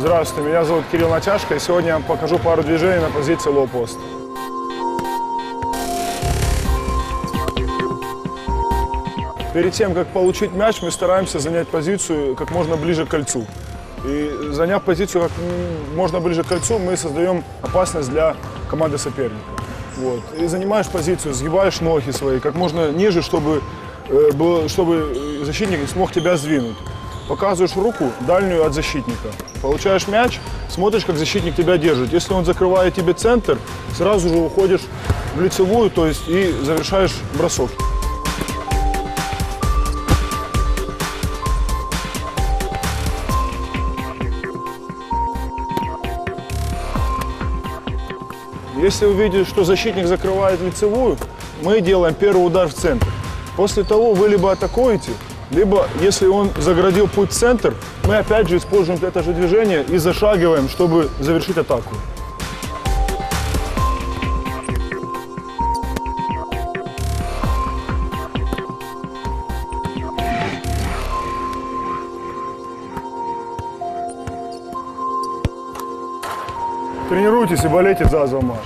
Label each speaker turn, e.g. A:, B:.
A: Здравствуйте, меня зовут Кирилл Натяжко, и сегодня я вам покажу пару движений на позиции лоу-пост. Перед тем, как получить мяч, мы стараемся занять позицию как можно ближе к кольцу. И заняв позицию как можно ближе к кольцу, мы создаем опасность для команды соперника. Вот. И занимаешь позицию, сгибаешь ноги свои как можно ниже, чтобы, э, чтобы э, защитник смог тебя сдвинуть. Показываешь руку дальнюю от защитника. Получаешь мяч, смотришь, как защитник тебя держит. Если он закрывает тебе центр, сразу же уходишь в лицевую, то есть и завершаешь бросок. Если увидите, что защитник закрывает лицевую, мы делаем первый удар в центр. После того вы либо атакуете, либо, если он заградил путь в центр, мы опять же используем это же движение и зашагиваем, чтобы завершить атаку. Тренируйтесь и болейте за Азовмаш.